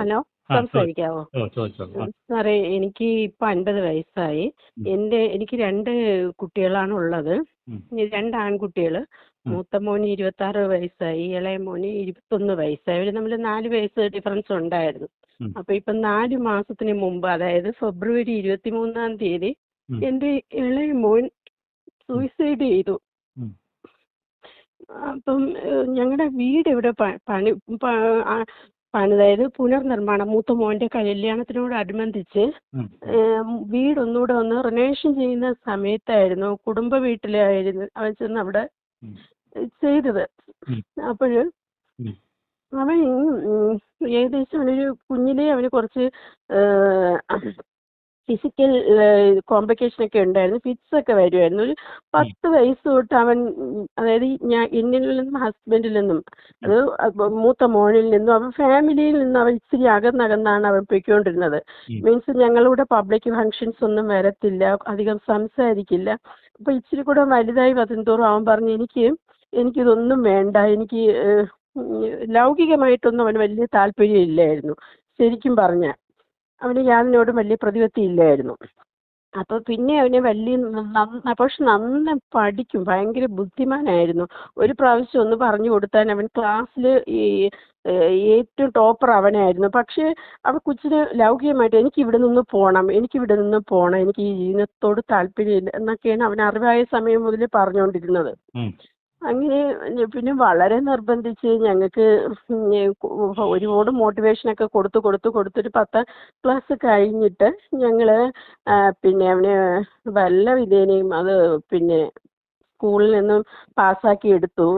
Hello സംസാരിക്കാവോ? സാറേ എനിക്ക് ഇപ്പൊ അൻപത് വയസ്സായി. എന്റെ എന്റെ എനിക്ക് രണ്ട് കുട്ടികളാണ് ഉള്ളത്. രണ്ട് ആൺകുട്ടികൾ. മൂത്ത മോന് ഇരുപത്തി ആറ് വയസ്സായി ഇളയ മോന് ഇരുപത്തൊന്ന് വയസ്സായി. അവർ തമ്മിൽ നാല് വയസ്സ് ഡിഫറൻസ് ഉണ്ടായിരുന്നു. അപ്പൊ ഇപ്പൊ നാല് മാസത്തിന് മുമ്പ് അതായത് ഫെബ്രുവരി ഇരുപത്തി മൂന്നാം തീയതി എന്റെ ഇളയ മോൻ സൂയിസൈഡ് ചെയ്തു. അപ്പം ഞങ്ങളുടെ വീട് ഇവിടെ പണി ആ, പുനർനിർമ്മാണം മൂത്ത മോന്റെ കല്യാണത്തിനോടനുബന്ധിച്ച്. വീട് ഒന്നുകൂടെ ഒന്ന് റിനോവേഷൻ ചെയ്യുന്ന സമയത്തായിരുന്നു കുടുംബ വീട്ടിലായിരുന്നു അവൻ ചെന്ന് അവിടെ. ചെയ്തത് അപ്പോഴ്. അവൻ ഏകദേശം അവനൊരു കുഞ്ഞിലേ അവന് കുറച്ച് ഫിസിക്കൽ കോംപ്ലിക്കേഷൻ ഒക്കെ ഉണ്ടായിരുന്നു. ഫിറ്റ്സ് ഒക്കെ വരുമായിരുന്നു ഒരു പത്ത് വയസ്സ് തൊട്ട് അവൻ അതായത് ഞാൻ എന്നിൽ നിന്നും ഹസ്ബൻഡിൽ നിന്നും അത് മൂത്ത മോനിൽ നിന്നും അവൻ ഫാമിലിയിൽ നിന്നും അവൻ ഇച്ചിരി അകന്നകന്നാണ് അവൻ പൊയ്ക്കൊണ്ടിരുന്നത്. മീൻസ് ഞങ്ങളുടെ പബ്ലിക് ഫങ്ഷൻസ് ഒന്നും വരത്തില്ല അധികം സംസാരിക്കില്ല. അപ്പൊ ഇച്ചിരി കൂടെ വലുതായി വരുന്തോറും അവൻ പറഞ്ഞു എനിക്ക് എനിക്കിതൊന്നും വേണ്ട. എനിക്ക് ലൗകികമായിട്ടൊന്നും അവന് വലിയ താല്പര്യം ഇല്ലായിരുന്നു. ശരിക്കും പറഞ്ഞാൽ. അവന് യാതൊന്നിനോടും വലിയ പ്രതിപത്തി ഇല്ലായിരുന്നു. അപ്പൊ പിന്നെ അവന് വലിയ പക്ഷെ നന്നെ പഠിക്കും ഭയങ്കര ബുദ്ധിമാനായിരുന്നു. ഒരു പ്രാവശ്യം ഒന്ന് പറഞ്ഞു കൊടുത്താൽ അവൻ ക്ലാസ്സിൽ ഈ ഏറ്റവും ടോപ്പർ അവനായിരുന്നു. പക്ഷേ അവൻ കൊച്ചിന് ലൗകികമായിട്ട് എനിക്ക് ഇവിടെ നിന്ന് പോകണം എനിക്ക് ഇവിടെ നിന്ന് പോകണം എനിക്ക് ഈ ജീവിതത്തോട് താല്പര്യമില്ല എന്നൊക്കെയാണ് അവൻ അറിവായ സമയം മുതൽ പറഞ്ഞുകൊണ്ടിരുന്നത്. അങ്ങനെ പിന്നെ വളരെ നിർബന്ധിച്ച് ഞങ്ങൾക്ക് ഒരുപാട് മോട്ടിവേഷനൊക്കെ കൊടുത്ത് കൊടുത്ത് കൊടുത്തൊരു പത്താം ക്ലാസ് കഴിഞ്ഞിട്ട് ഞങ്ങൾ പിന്നെ അവനെ വല്ല വിധേനയും അത് പിന്നെ സ്കൂളിൽ നിന്നും പാസ്സാക്കി എടുത്തു.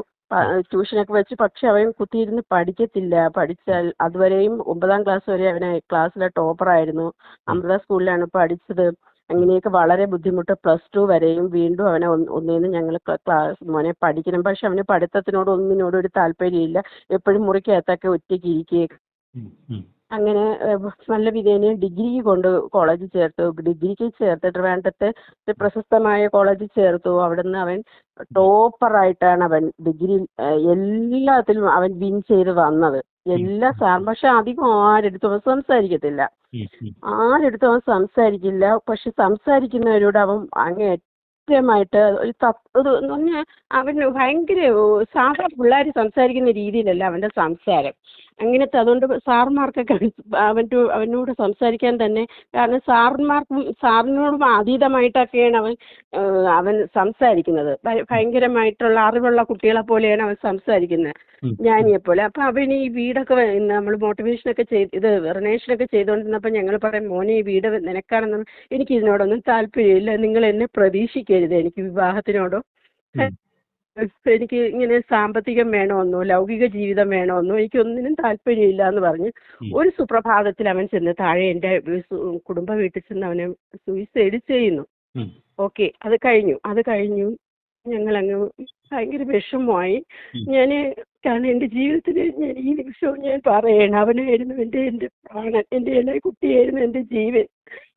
ട്യൂഷനൊക്കെ വെച്ച് പക്ഷെ അവൻ കുത്തിയിരുന്ന് പഠിക്കത്തില്ല. പഠിച്ചാൽ അതുവരെയും ഒമ്പതാം ക്ലാസ് വരെ അവന് ക്ലാസ്സിലെ ടോപ്പറായിരുന്നു അമൃത സ്കൂളിലാണ് പഠിച്ചത്. അങ്ങനെയൊക്കെ വളരെ ബുദ്ധിമുട്ട് പ്ലസ് ടു വരെയും വീണ്ടും അവനെ ഒന്നിന്ന് ഞങ്ങൾ ക്ലാസ് മോനെ പഠിക്കണം. പക്ഷെ അവന് പഠിത്തത്തിനോട് ഒന്നിനോട് ഒരു താല്പര്യമില്ല. എപ്പോഴും മുറിക്കകത്തൊക്കെ ഒറ്റയ്ക്ക് ഇരിക്കുകയും ഉം. ഉം. അങ്ങനെ നല്ല വിധേന ഡിഗ്രിക്ക് കൊണ്ട് കോളേജിൽ ചേർത്തു. ഡിഗ്രിക്ക് ചേർത്ത് ട്രിവാൻഡ്രത്തെ പ്രശസ്തമായ കോളേജിൽ ചേർത്തു. അവിടുന്ന് അവൻ ടോപ്പറായിട്ടാണ് അവൻ ഡിഗ്രി എല്ലാത്തിലും അവൻ വിൻ ചെയ്ത് വന്നത്. എല്ലാ സാർ പക്ഷെ അധികം ആരെടുത്തും അവൻ സംസാരിക്കത്തില്ല. ആരെടുത്തും അവൻ സംസാരിക്കില്ല. പക്ഷെ സംസാരിക്കുന്നവരോട് അവൻ അങ്ങേയറ്റമായിട്ട് ഒരു ഒരു എന്ന് പറഞ്ഞാൽ അവന് ഭയങ്കര സാധാരണ സാധാ പിള്ളേർ സംസാരിക്കുന്ന രീതിയിലല്ല അവന്റെ സംസാരം. അങ്ങനത്തെ അതുകൊണ്ട് സാറുമാർക്കൊക്കെ അവന്റെ അവനോട് സംസാരിക്കാൻ തന്നെ കാരണം സാറന്മാർക്കും സാറിനോടും അതീതമായിട്ടൊക്കെയാണ് അവൻ അവൻ സംസാരിക്കുന്നത്. ഭയങ്കരമായിട്ടുള്ള അറിവുള്ള കുട്ടികളെ പോലെയാണ് അവൻ സംസാരിക്കുന്നത്. ജ്ഞാനിയെ പോലെ അപ്പൊ അവന് ഈ വീടൊക്കെ നമ്മൾ മോട്ടിവേഷനൊക്കെ ചെയ്ത് ഇത് റിനേഷനൊക്കെ ചെയ്തുകൊണ്ടിരുന്നപ്പോൾ ഞങ്ങൾ പറയും മോനെ ഈ വീട് നിനക്കാണെന്നും എനിക്ക് ഇതിനോടൊന്നും താല്പര്യമില്ല. നിങ്ങൾ എന്നെ പ്രതീക്ഷിക്കരുത് എനിക്ക് വിവാഹത്തിനോടോ. എനിക്ക് ഇങ്ങനെ സാമ്പത്തികം വേണമെന്നോ ലൗകിക ജീവിതം വേണമെന്നോ എനിക്കൊന്നിനും താല്പര്യമില്ല എന്ന് പറഞ്ഞ് ഒരു സുപ്രഭാതത്തിൽ അവൻ ചെന്ന് താഴെ എന്റെ കുടുംബ വീട്ടിൽ ചെന്ന് അവനെ സൂയിസൈഡ് ചെയ്യുന്നു. ഓക്കെ അത് കഴിഞ്ഞു. അത് കഴിഞ്ഞു. ഞങ്ങളങ്ങ് ഭയങ്കര വിഷമമായി. ഞാൻ കാരണം എന്റെ ജീവിതത്തിൽ ഞാൻ ഈ നിമിഷവും ഞാൻ പറയണം അവനായിരുന്നു എന്റെ എന്റെ പ്രാണൻ എന്റെ ഇളയ കുട്ടിയായിരുന്നു എന്റെ ജീവൻ.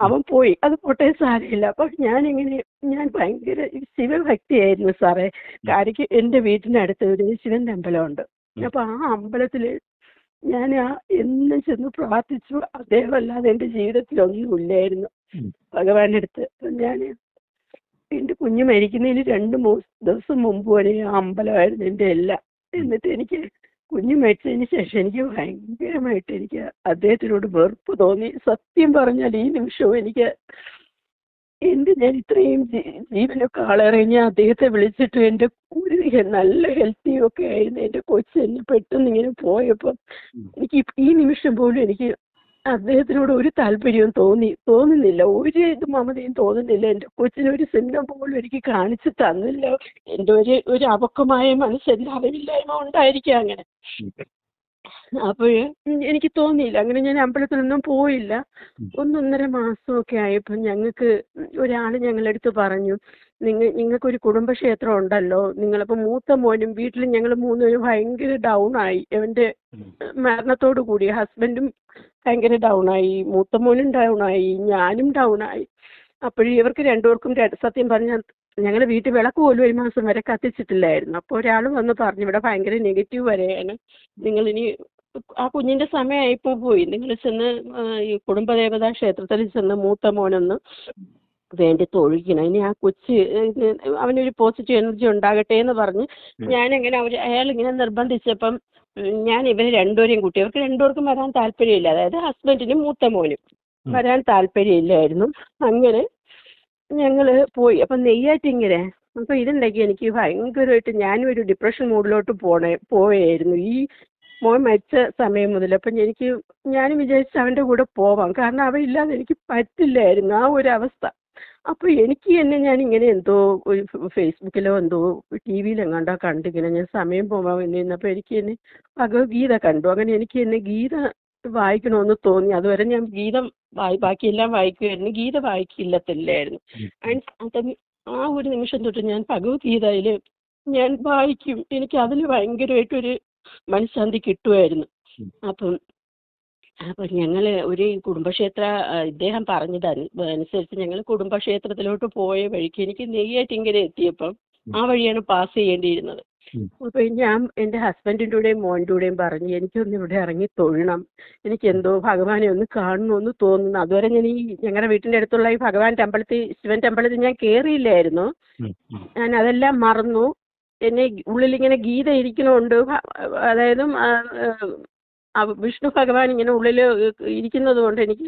അവൻ പോയി. അത് പോട്ടെ സാരമില്ല. അപ്പം ഞാനിങ്ങനെ ഞാൻ ഭയങ്കര ശിവഭക്തിയായിരുന്നു സാറേ. കാര്യം എന്റെ വീട്ടിനടുത്ത് ഒരു ശിവൻ അമ്പലമുണ്ട്. അപ്പം ആ അമ്പലത്തിൽ ഞാൻ ആ എന്നും ചെന്ന് പ്രാർത്ഥിച്ചു. അദ്ദേഹം അല്ലാതെ എന്റെ ജീവിതത്തിൽ ഒന്നുമില്ലായിരുന്നു. ഭഗവാന്റെ അടുത്ത് ഞാൻ കുഞ്ഞ് മരിക്കുന്നതിന് രണ്ട് ദിവസം മുമ്പ് വരെ ആ അമ്പലമായിരുന്നു എന്റെ എല്ലാം. എന്നിട്ട് എനിക്ക് കുഞ്ഞ് മരിച്ചതിന് ശേഷം എനിക്ക് ഭയങ്കരമായിട്ട് എനിക്ക് അദ്ദേഹത്തിനോട് വെറുപ്പ് തോന്നി. സത്യം പറഞ്ഞാൽ ഈ നിമിഷവും എനിക്ക് എന്ത് ഞാൻ ഇത്രയും ജീവനൊക്കെ ആളിറങ്ങി അദ്ദേഹത്തെ വിളിച്ചിട്ട് എന്റെ ഒരു നല്ല ഹെൽത്തി ഒക്കെ ആയിരുന്നു. എന്റെ കൊച്ച് എന്നെ പെട്ടെന്ന് ഇങ്ങനെ പോയപ്പോൾ എനിക്ക് ഈ നിമിഷം പോലും എനിക്ക് അദ്ദേഹത്തിനോട് ഒരു താല്പര്യവും തോന്നി തോന്നുന്നില്ല. ഒരു ഇത് മമതയും തോന്നുന്നില്ല. എന്റെ കൊച്ചിന് ഒരു സിംറ്റം പോലും എനിക്ക് കാണിച്ചു തന്നില്ല. എന്റെ ഒരു ഒരു അപക്വമായ മനസ്സെല്ലാം അറിവില്ലായ്മ ഉണ്ടായിരിക്കാം അങ്ങനെ. അപ്പോൾ എനിക്ക് തോന്നിയില്ല. അങ്ങനെ ഞാൻ അമ്പലത്തിലൊന്നും പോയില്ല. ഒന്നൊന്നര മാസമൊക്കെ ആയപ്പോൾ ഞങ്ങൾക്ക് ഒരാൾ ഞങ്ങളുടെ അടുത്ത് പറഞ്ഞു നിങ്ങൾ നിങ്ങൾക്കൊരു കുടുംബക്ഷേത്രം ഉണ്ടല്ലോ. നിങ്ങളിപ്പോൾ മൂത്ത മോനും വീട്ടിൽ ഞങ്ങൾ മൂന്നുപേരും ഭയങ്കര ഡൗൺ ആയി. അവന്റെ ഉം. മരണത്തോടു കൂടി ഹസ്ബൻഡും ഭയങ്കര ഡൗൺ ആയി. മൂത്ത മോനും ഡൗൺ ആയി. ഞാനും ഡൗൺ ആയി. അപ്പോഴും ഇവർക്ക് രണ്ടുപേർക്കും സത്യം പറഞ്ഞാൽ ഞങ്ങളുടെ വീട്ടിൽ വിളക്ക് പോലും ഒരു മാസം വരെ കത്തിച്ചിട്ടില്ലായിരുന്നു. അപ്പോൾ ഒരാൾ വന്ന് പറഞ്ഞു ഇവിടെ ഭയങ്കര നെഗറ്റീവ് വരെയാണ്. നിങ്ങളിനി ആ കുഞ്ഞിന്റെ സമയമായിപ്പോൾ പോയി. നിങ്ങൾ ചെന്ന് ഈ കുടുംബദേവതാ ക്ഷേത്രത്തിൽ ചെന്ന് മൂത്ത മോനൊന്ന് വേണ്ടി തൊഴിക്കണം ഇനി ആ കൊച്ച് അവനൊരു പോസിറ്റീവ് എനർജി ഉണ്ടാകട്ടെ എന്ന് പറഞ്ഞ് ഞാനിങ്ങനെ അവർ അയാൾ ഇങ്ങനെ നിർബന്ധിച്ചപ്പം ഞാൻ ഇവരെ രണ്ടുപേരെയും കൂട്ടി. അവർക്ക് രണ്ടുപേർക്കും വരാൻ താല്പര്യമില്ല. അതായത് ഹസ്ബൻഡിനും മൂത്ത മോനും. വരാൻ താല്പര്യമില്ലായിരുന്നു. അങ്ങനെ ഞങ്ങൾ പോയി. അപ്പം നെയ്യാറ്റിങ്ങനെ അപ്പോൾ ഇതുണ്ടെങ്കിൽ എനിക്ക് ഭയങ്കരമായിട്ട് ഞാനും ഒരു ഡിപ്രഷൻ മൂഡിലോട്ട് പോണേ പോവുകയായിരുന്നു ഈ മോൻ മരിച്ച സമയം മുതൽ അപ്പം എനിക്ക് ഞാൻ വിചാരിച്ചു അവന്റെ കൂടെ പോവാം. കാരണം അവൻ ഇല്ലാതെ എനിക്ക് പറ്റില്ലായിരുന്നു. ആ ഒരു അവസ്ഥ. അപ്പോൾ എനിക്ക് തന്നെ ഞാൻ ഇങ്ങനെ എന്തോ ഒരു ഫേസ്ബുക്കിലോ എന്തോ ടി വിയിലെങ്ങാണ്ടോ കണ്ടിങ്ങനെ ഞാൻ സമയം പോവാൻ വേണ്ടി നിന്നപ്പോൾ എനിക്ക് തന്നെ ഭഗവത്ഗീത കണ്ടു. അങ്ങനെ എനിക്ക് തന്നെ ഗീത വായിക്കണമെന്ന് തോന്നി. അതുവരെ ഞാൻ ഗീതം വായി ബാക്കിയെല്ലാം വായിക്കുമായിരുന്നു ഗീത വായിക്കില്ലത്തില്ലായിരുന്നു. അത് ആ ഒരു നിമിഷം തൊട്ട് ഞാൻ ഭഗവത്ഗീതയിൽ ഞാൻ വായിക്കും. എനിക്ക് അതിൽ ഭയങ്കരമായിട്ടൊരു മനഃശാന്തി കിട്ടുമായിരുന്നു. അപ്പം അപ്പം ഞങ്ങൾ ഒരു കുടുംബക്ഷേത്ര ഇദ്ദേഹം പറഞ്ഞത് അനു- അനുസരിച്ച് ഞങ്ങൾ കുടുംബക്ഷേത്രത്തിലോട്ട് പോയ വഴിക്ക് എനിക്ക് നെയ്യാറ്റിങ്കര എത്തിയപ്പം ആ വഴിയാണ് പാസ് ചെയ്യേണ്ടിയിരുന്നത്. അപ്പൊ ഞാൻ എന്റെ ഹസ്ബൻഡിന്റെ കൂടെയും മോന്റെ കൂടെയും പറഞ്ഞു എനിക്കൊന്ന് ഇവിടെ ഇറങ്ങി തൊഴണം. എനിക്ക് എന്തോ ഭഗവാനെ ഒന്ന് കാണണമെന്ന് തോന്നുന്നു. അതുവരെ ഞാൻ ഈ ഞങ്ങളുടെ വീട്ടിന്റെ അടുത്തുള്ള ഈ ഭഗവാൻ ടെമ്പിളത്തിൽ ശിവൻ ടെമ്പിളത്തിൽ ഞാൻ കയറിയില്ലായിരുന്നു ഉം. ഞാൻ അതെല്ലാം മറന്നു. എന്നെ ഉള്ളിലിങ്ങനെ ഗീത ഇരിക്കുന്നുണ്ട് അതായത് വിഷ്ണു ഭഗവാൻ ഇങ്ങനെ ഉള്ളിൽ ഇരിക്കുന്നത് കൊണ്ട് എനിക്ക്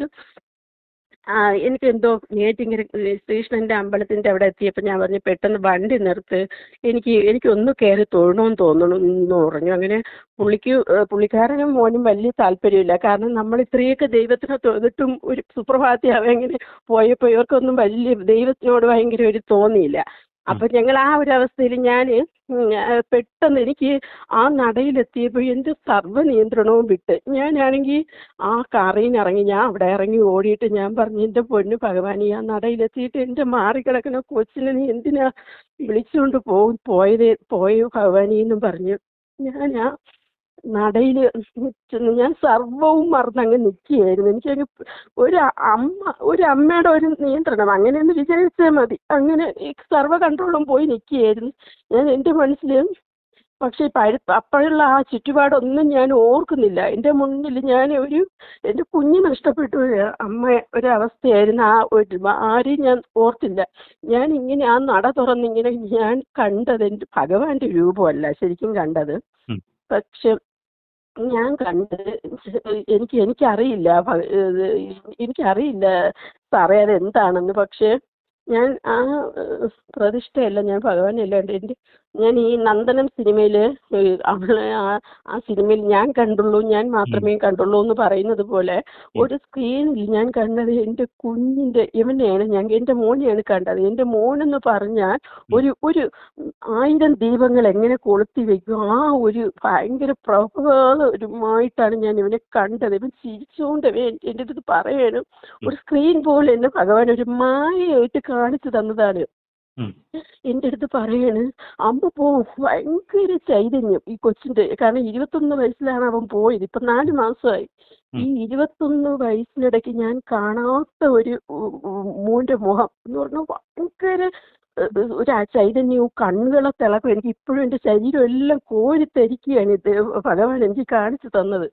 ആ എനിക്ക് എന്തോ നേറ്റിങ്ങനെ ശ്രീകൃഷ്ണന്റെ അമ്പലത്തിന്റെ അവിടെ എത്തിയപ്പോൾ ഞാൻ പറഞ്ഞു പെട്ടെന്ന് വണ്ടി നിർത്ത്. എനിക്ക് എനിക്കൊന്ന് കയറി തൊഴണമെന്ന് തോന്നണം എന്ന് പറഞ്ഞു അങ്ങനെ പുള്ളിക്ക് പുള്ളിക്കാരനും മോനും വലിയ താല്പര്യമില്ല. കാരണം നമ്മൾ ഇത്രയൊക്കെ ദൈവത്തിനെ തൊഴുതിട്ടും ഒരു സുപ്രഭാതത്തിൽ അവ ഇങ്ങനെ പോയപ്പോൾ ഇവർക്കൊന്നും വലിയ ദൈവത്തിനോട് ഭയങ്കര ഒരു തോന്നിയില്ല. അപ്പം ഞങ്ങൾ ആ ഒരു അവസ്ഥയിൽ ഞാൻ പെട്ടെന്ന് എനിക്ക് ആ നടയിലെത്തിയപ്പോൾ എന്റെ സർവ നിയന്ത്രണവും വിട്ട്. ഞാനാണെങ്കിൽ ആ കാറിൽ ഇറങ്ങി ഞാൻ അവിടെ ഇറങ്ങി ഓടിയിട്ട് ഞാൻ പറഞ്ഞു എന്റെ പൊന്നു ഭഗവാനി ആ നടയിലെത്തിയിട്ട് എന്റെ മാറിക്കിടക്കുന്ന കൊച്ചിനെ നീ എന്തിനാ വിളിച്ചുകൊണ്ട് പോയത് പോയോ ഭഗവാനി എന്നും പറഞ്ഞു. ഞാൻ ആ നടയിൽ ഞാൻ സർവവും മറന്നങ്ങ് നിൽക്കുകയായിരുന്നു എനിക്ക് ഒരു അമ്മ ഒരു അമ്മയുടെ ഒരു നിയന്ത്രണം. അങ്ങനെ ഒന്ന് വിചാരിച്ചാൽ മതി. അങ്ങനെ സർവ കൺട്രോളും പോയി നിൽക്കുകയായിരുന്നു ഞാൻ എന്റെ മനസ്സിൽ പക്ഷേ പഴു അപ്പോഴുള്ള ആ ചുറ്റുപാടൊന്നും ഞാൻ ഓർക്കുന്നില്ല. എന്റെ മുന്നിൽ ഞാൻ ഒരു എന്റെ കുഞ്ഞ് നഷ്ടപ്പെട്ടു അമ്മ ഒരവസ്ഥയായിരുന്നു ആ ഒരു ആരെയും ഞാൻ ഓർത്തില്ല. ഞാൻ ഇങ്ങനെ ആ നട തുറന്നിങ്ങനെ ഞാൻ കണ്ടത് എന്റെ ഭഗവാന്റെ രൂപമല്ല ശരിക്കും കണ്ടത്. പക്ഷെ ഞാൻ കണ്ടത് എനിക്ക് എനിക്കറിയില്ല എനിക്കറിയില്ല സാറേ അത് എന്താണെന്ന് പക്ഷേ ഞാൻ ആ പ്രതിഷ്ഠയല്ല ഞാൻ ഭഗവാനല്ല. എന്റെ ഞാൻ ഈ നന്ദനം സിനിമയിൽ അവളെ ആ ആ സിനിമയിൽ ഞാൻ കണ്ടുള്ളൂ ഞാൻ മാത്രമേ കണ്ടുള്ളൂ എന്ന് പറയുന്നത് പോലെ ഒരു സ്ക്രീനിൽ ഞാൻ കണ്ടത് എന്റെ കുഞ്ഞിന്റെ ഇവനെയാണ് ഞാൻ എന്റെ മോനെയാണ് കണ്ടത്. എന്റെ മോനെന്ന് പറഞ്ഞാൽ ഒരു ഒരു ആയിരം ദീപങ്ങൾ എങ്ങനെ കൊളുത്തി വെക്കും ആ ഒരു ഭയങ്കര പ്രഭാതമായിട്ടാണ് ഞാൻ ഇവനെ കണ്ടത്. ഇവൻ ചിരിച്ചുകൊണ്ട് എന്റെ അടുത്ത് പറയണം ഒരു സ്ക്രീൻ പോലെ എന്നെ ഭഗവാൻ ഒരു മായയായിട്ട് കാണിച്ചു തന്നതാണ്. എന്റെ അടുത്ത് പറയാണ് അമ്മ പോ ഭയങ്കര ചൈതന്യം ഈ കൊച്ചിന്റെ കാരണം ഇരുപത്തൊന്ന് വയസ്സിലാണ് അവൻ പോയത്. ഇപ്പൊ നാല് മാസമായി. ഈ ഇരുപത്തൊന്ന് വയസ്സിനിടയ്ക്ക് ഞാൻ കാണാത്ത ഒരു മോന്റെ മുഖം എന്ന് പറഞ്ഞാൽ ഭയങ്കര ഏഹ്, ഒരു ആ ചൈതന്യവും കണ്ണുകളെ തിളക്കം. എനിക്ക് ഇപ്പോഴും എന്റെ ശരീരം എല്ലാം കോരിത്തരിക്കുകയാണ് ഇത്. ഭഗവാൻ എനിക്ക് കാണിച്ചു തന്നത്.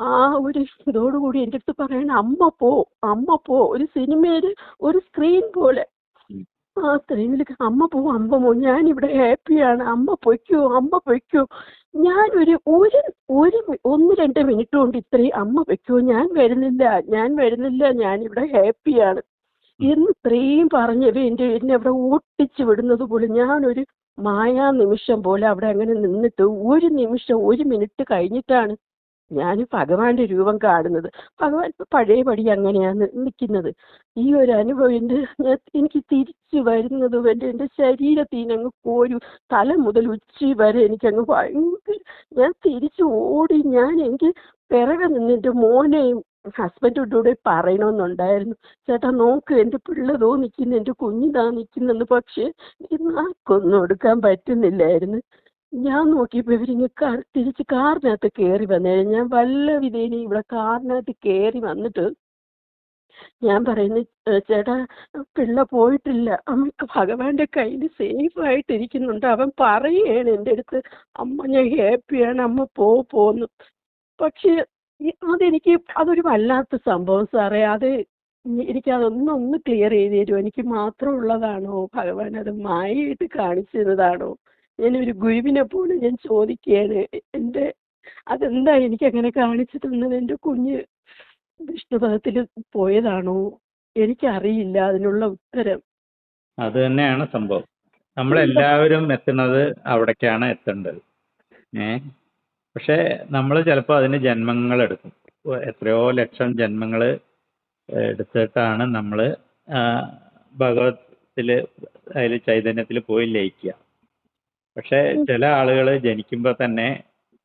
ആ ഒരു ഇതോടുകൂടി എന്റെ അടുത്ത് പറയണ അമ്മ പോ അമ്മ പോ. ഒരു സിനിമയിൽ ഒരു സ്ക്രീൻ പോലെ. ആ സ്ക്രീനിൽ അമ്മ പോ അമ്മ പോ. ഇവിടെ ഹാപ്പിയാണ്. അമ്മ പൊയ്ക്കോ അമ്മ പൊയ്ക്കോ. ഞാൻ ഒരു ഒരു ഒന്ന് രണ്ട് മിനിറ്റ് കൊണ്ട് ഇത്രയും അമ്മ പൊയ്ക്കോ. ഞാൻ വരുന്നില്ല ഞാൻ വരുന്നില്ല ഇവിടെ ഹാപ്പിയാണ്. എന്ന് ഇത്രയും പറഞ്ഞവ എന്റെ എന്നെ അവിടെ ഓട്ടിച്ചു വിടുന്നത് പോലെ ഞാനൊരു മായാ നിമിഷം പോലെ അവിടെ അങ്ങനെ നിന്നിട്ട് ഒരു നിമിഷം ഒരു മിനിറ്റ് കഴിഞ്ഞിട്ടാണ് ഞാൻ ഭഗവാന്റെ രൂപം കാണുന്നത്. ഭഗവാൻ പഴയപടി അങ്ങനെയാണ് നിൽക്കുന്നത്. ഈ ഒരു അനുഭവം എന്റെ എനിക്ക് തിരിച്ചു വരുന്നത് എന്റെ എന്റെ ശരീരത്തിൽ അങ്ങ് കോരു. തല മുതൽ ഉച്ചി വരെ എനിക്കങ്ങ് ഭയങ്കര ഞാൻ തിരിച്ചു ഓടി. ഞാൻ എനിക്ക് പിറകെ നിന്ന് എന്റെ മോനെയും ഹസ്ബൻഡിന്റെ കൂടെ പറയണമെന്നുണ്ടായിരുന്നു. ചേട്ടാ നോക്ക് എന്റെ പിള്ളതോ നിൽക്കുന്നു എന്റെ കുഞ്ഞിതാ നിൽക്കുന്നെന്ന്. പക്ഷേ നാക്കൊന്നും എടുക്കാൻ പറ്റുന്നില്ലായിരുന്നു. ഞാൻ നോക്കിയപ്പോൾ ഇവരിങ്ങ് തിരിച്ച് കാറിനകത്ത് കയറി വന്നേ ഞാൻ വല്ല വിധേന ഇവിടെ കാറിനകത്ത് കയറി വന്നിട്ട് ഞാൻ പറയുന്നു "ഏ, ചേട്ടാ പിള്ള പോയിട്ടില്ല. അമ്മയ്ക്ക് ഭഗവാന്റെ കയ്യിൽ സേഫ് ആയിട്ടിരിക്കുന്നുണ്ട് അവൻ പറയുകയാണ് എന്റെ അടുത്ത് അമ്മ ഞാൻ ഹാപ്പിയാണ്. അമ്മ പോ പോന്ന് പക്ഷെ അതെനിക്ക് അതൊരു വല്ലാത്ത സംഭവം സാറേ. അത് എനിക്ക് ഒന്ന് ക്ലിയർ ചെയ്ത് തരുമോ എനിക്ക് മാത്രം ഉള്ളതാണോ ഭഗവാൻ അത് മായയായിട്ട് കാണിച്ചു ഞാൻ ഞാനൊരു ഗുരുവിനെ പോലെ ഞാൻ ചോദിക്കുകയാണ്. എന്റെ അതെന്താ എനിക്ക് അങ്ങനെ കാണിച്ചു തന്നത് എന്റെ കുഞ്ഞ് വിഷ്ണുപദത്തിൽ പോയതാണോ? എനിക്കറിയില്ല അതിനുള്ള ഉത്തരം. അത് തന്നെയാണ് സംഭവം. നമ്മളെല്ലാവരും എത്തുന്നത് അവിടേക്കാണ് എത്തേണ്ടത്. ഏ? പക്ഷേ നമ്മൾ ചിലപ്പോൾ അതിന് ജന്മങ്ങൾ എടുക്കും. എത്രയോ ലക്ഷം ജന്മങ്ങൾ എടുത്തിട്ടാണ് നമ്മൾ ഭഗവത്തിൽ അതിൽ ചൈതന്യത്തിൽ പോയി ലയിക്കുക പക്ഷേ ചില ആളുകൾ ജനിക്കുമ്പോൾ തന്നെ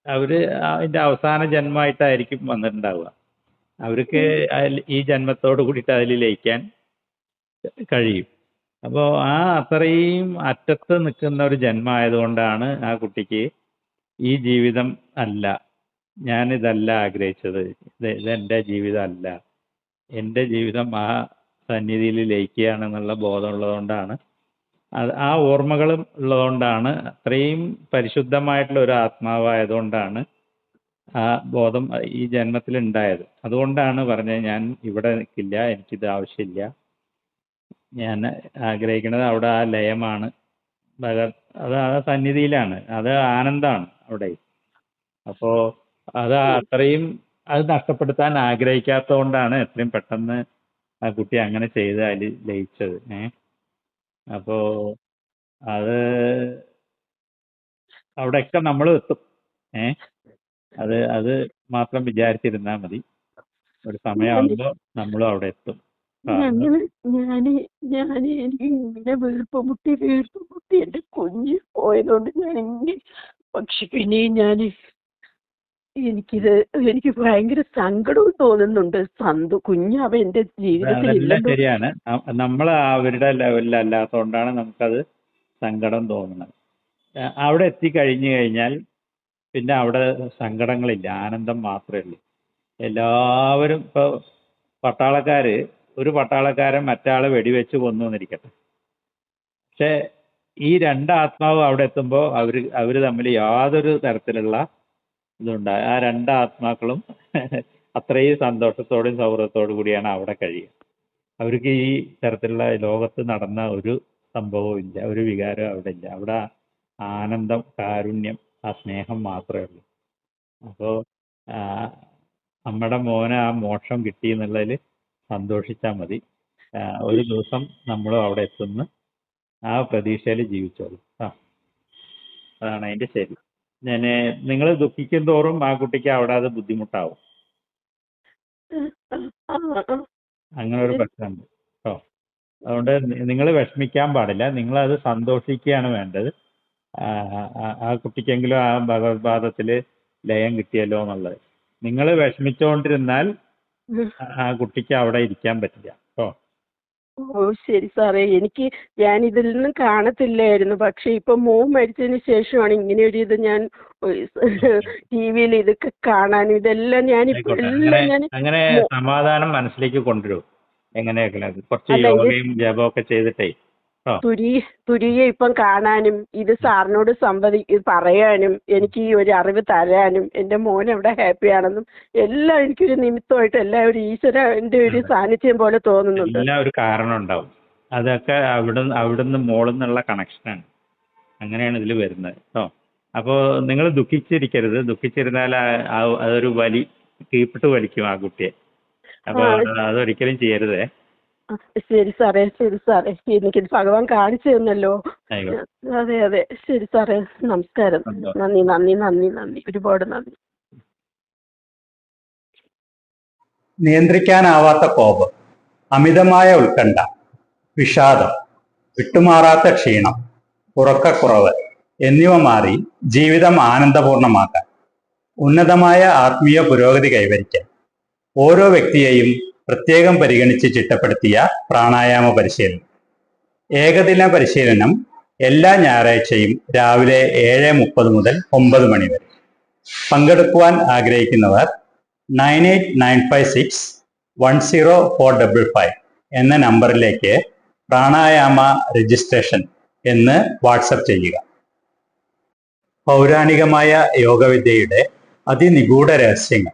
അവർ അതിന്റെ അവസാന ജന്മമായിട്ടായിരിക്കും വന്നിട്ടുണ്ടാവുക. അവർക്ക് ഈ ജന്മത്തോട് കൂടിയിട്ട് അതിൽ ലയിക്കാൻ കഴിയും. അപ്പോൾ ആ അത്രയും അറ്റത്ത് നിൽക്കുന്ന ഒരു ജന്മമായതുകൊണ്ടാണ് ആ കുട്ടിക്ക് ഈ ജീവിതം അല്ല. ഞാനിതല്ല ആഗ്രഹിച്ചത്. ഇത് ഇതെന്റെ ജീവിതം അല്ല എന്റെ ജീവിതം ആ സന്നിധിയിൽ ലയിക്കുകയാണെന്നുള്ള ബോധമുള്ളതുകൊണ്ടാണ്. അത് ആ ഓർമ്മകളും ഉള്ളതുകൊണ്ടാണ്. അത്രയും പരിശുദ്ധമായിട്ടുള്ള ഒരു ആത്മാവായതുകൊണ്ടാണ് ആ ബോധം ഈ ജന്മത്തിൽ ഉണ്ടായത് അതുകൊണ്ടാണ് പറഞ്ഞത് ഞാൻ ഇവിടെ നിൽക്കില്ല എനിക്കിത് ആവശ്യമില്ല. ഞാൻ ആഗ്രഹിക്കുന്നത് അവിടെ ആ ലയമാണ്. ഭഗ അത് ആ സന്നിധിയിലാണ്. അത് ആനന്ദമാണ്. അവിടെ. അപ്പോ അത് അത്രയും അത് നഷ്ടപ്പെടുത്താൻ ആഗ്രഹിക്കാത്തതുകൊണ്ടാണ് എത്രയും പെട്ടെന്ന് ആ കുട്ടി അങ്ങനെ ചെയ്ത് അതിൽ ലയിച്ചത്. ഏ? അപ്പോ അത് അവിടെയൊക്കെ നമ്മൾ എത്തും. ഏ? അത് അത് മാത്രം വിചാരിച്ചിരുന്നാ മതി. ഒരു സമയമാകുമ്പോ നമ്മളും അവിടെ എത്തും. ഞങ്ങൾ ഞാൻ ഞാൻ എനിക്ക് ഇങ്ങനെ വീർപ്പ് മുട്ടി വീർപ്പ് മുട്ടി എന്റെ കുഞ്ഞ് പോയതുകൊണ്ട് ഞാൻ ഇങ്ങനെ പക്ഷെ പിന്നെ ഞാൻ എനിക്കിത് എനിക്ക് ഭയങ്കര സങ്കടവും തോന്നുന്നുണ്ട്. സന്തു കുഞ്ഞ് അവ എന്റെ ജീവിതത്തിൽ ശരിയാണ്. നമ്മൾ അവരുടെ ലെവലിൽ അല്ലാത്തതുകൊണ്ടാണ് നമുക്കത് സങ്കടം തോന്നുന്നത്. അവിടെ അവിടെ എത്തിക്കഴിഞ്ഞു കഴിഞ്ഞാൽ പിന്നെ അവിടെ സങ്കടങ്ങളില്ല. ആനന്ദം മാത്രമേ ഉള്ളൂ. എല്ലാവരും ഇപ്പോൾ പട്ടാളക്കാർ ഒരു പട്ടാളക്കാരൻ മറ്റാളെ വെടിവെച്ച് കൊന്നു എന്നിരിക്കട്ടെ. പക്ഷേ ഈ രണ്ട് ആത്മാവ് അവിടെ എത്തുമ്പോൾ അവർ അവർ തമ്മിൽ യാതൊരു തരത്തിലുള്ള ഇതുണ്ടാ ആ രണ്ട് ആത്മാക്കളും അത്രയും സന്തോഷത്തോടും സൗഹൃദത്തോടു കൂടിയാണ് അവിടെ കഴിയുക. അവർക്ക് ഈ തരത്തിലുള്ള ലോകത്ത് നടന്ന ഒരു സംഭവവും ഇല്ല ഒരു വികാരവും അവിടെ ഇല്ല. അവിടെ ആനന്ദം കാരുണ്യം ആ സ്നേഹം മാത്രമേ ഉള്ളൂ. അപ്പോൾ നമ്മുടെ മോന് ആ മോക്ഷം കിട്ടി എന്നുള്ളതിൽ സന്തോഷിച്ചാൽ മതി. ഒരു ദിവസം നമ്മളും അവിടെ എത്തുന്നു. ആ പ്രതീക്ഷയിൽ ജീവിച്ചോളൂ. ആ. അതാണ് അതിന്റെ ശരി. ഞാൻ നിങ്ങൾ ദുഃഖിക്കും തോറും ആ കുട്ടിക്ക് അവിടെ അത് ബുദ്ധിമുട്ടാവും. അങ്ങനെ ഒരു പ്രശ്നമുണ്ട്. കേട്ടോ അതുകൊണ്ട് നിങ്ങൾ വിഷമിക്കാൻ പാടില്ല. നിങ്ങൾ അത് സന്തോഷിക്കുകയാണ് വേണ്ടത്. ആ, കുട്ടിക്കെങ്കിലും ആ ഭഗവത്പാദത്തിൽ ലയം കിട്ടിയല്ലോ എന്നുള്ളത്. നിങ്ങൾ വിഷമിച്ചുകൊണ്ടിരുന്നാൽ. ആ കുട്ടിക്ക് അവിടെ ഇരിക്കാൻ പറ്റില്ല. കേട്ടോ ഓ ശരി സാറേ. എനിക്ക് ഞാൻ ഇതിൽ നിന്നും കാണത്തില്ലായിരുന്നു. പക്ഷെ ഇപ്പൊ മോൻ മരിച്ചതിന് ശേഷമാണ് ഇങ്ങനെ ഒരു ഇത് ഞാൻ ടി വിയിൽ ഇതൊക്കെ കാണാൻ. ഇതെല്ലാം ഞാൻ എല്ലാം അങ്ങനെ ഞാൻ അങ്ങനെ സമാധാനം മനസ്സിലേക്ക് കൊണ്ടുവരൂ. എങ്ങനെയൊക്കെ കുറച്ച് യോഗയും ജപമൊക്കെ ചെയ്തിട്ടേ തുരി തുരിയെ ഇപ്പം കാണാനും ഇത് സാറിനോട് സംവദി പറയാനും എനിക്ക് ഈ ഒരു അറിവ് തരാനും എന്റെ മോൻ അവിടെ ഹാപ്പിയാണെന്നും എല്ലാം എനിക്കൊരു നിമിത്തമായിട്ട് എല്ലാം ഒരു ഈശ്വരന്റെ ഒരു സാന്നിധ്യം പോലെ തോന്നുന്നുണ്ട്. എല്ലാം ഒരു കാരണം ഉണ്ടാവും. അതൊക്കെ അവിടെ അവിടുന്ന് മോളിൽ നിന്നുള്ള കണക്ഷനാണ് അങ്ങനെയാണ് ഇതിൽ വരുന്നത് കേട്ടോ അപ്പോൾ നിങ്ങൾ ദുഃഖിച്ചിരിക്കരുത്. ദുഃഖിച്ചിരുന്നാൽ അതൊരു വലി കീപ്പിട്ട് വലിക്കും ആ കുട്ടിയെ. അപ്പോൾ അതൊരിക്കലും ചെയ്യരുതേ. ശരി സാറേ ശരി സാറേ. എനിക്കിത് ഭഗവാൻ കാണിച്ചു തന്നല്ലോ. അതെ അതെ. ശരി സാറേ. നമസ്കാരം. നന്ദി നന്ദി നന്ദി നന്ദി. ഒരുപാട് നന്ദി. നിയന്ത്രിക്കാനാവാത്ത കോപം അമിതമായ ഉത്കണ്ഠ വിഷാദം വിട്ടുമാറാത്ത ക്ഷീണം ഉറക്കക്കുറവ് എന്നിവ മാറി ജീവിതം ആനന്ദപൂർണമാക്കാൻ ഉന്നതമായ ആത്മീയ പുരോഗതി കൈവരിക്കാൻ ഓരോ വ്യക്തിയെയും പ്രത്യേകം പരിഗണിച്ച് ചിട്ടപ്പെടുത്തിയ പ്രാണായാമ പരിശീലനം. ഏകദിന പരിശീലനം എല്ലാ ഞായറാഴ്ചയും രാവിലെ ഏഴ് മുപ്പത് മുതൽ ഒമ്പത് മണി വരെ. പങ്കെടുക്കുവാൻ ആഗ്രഹിക്കുന്നവർ nine eight nine five six one zero four double five എന്ന നമ്പറിലേക്ക് പ്രാണായാമ രജിസ്ട്രേഷൻ എന്ന് വാട്സപ്പ് ചെയ്യുക. പൗരാണികമായ യോഗവിദ്യയുടെ അതിനിഗൂഢ രഹസ്യങ്ങൾ.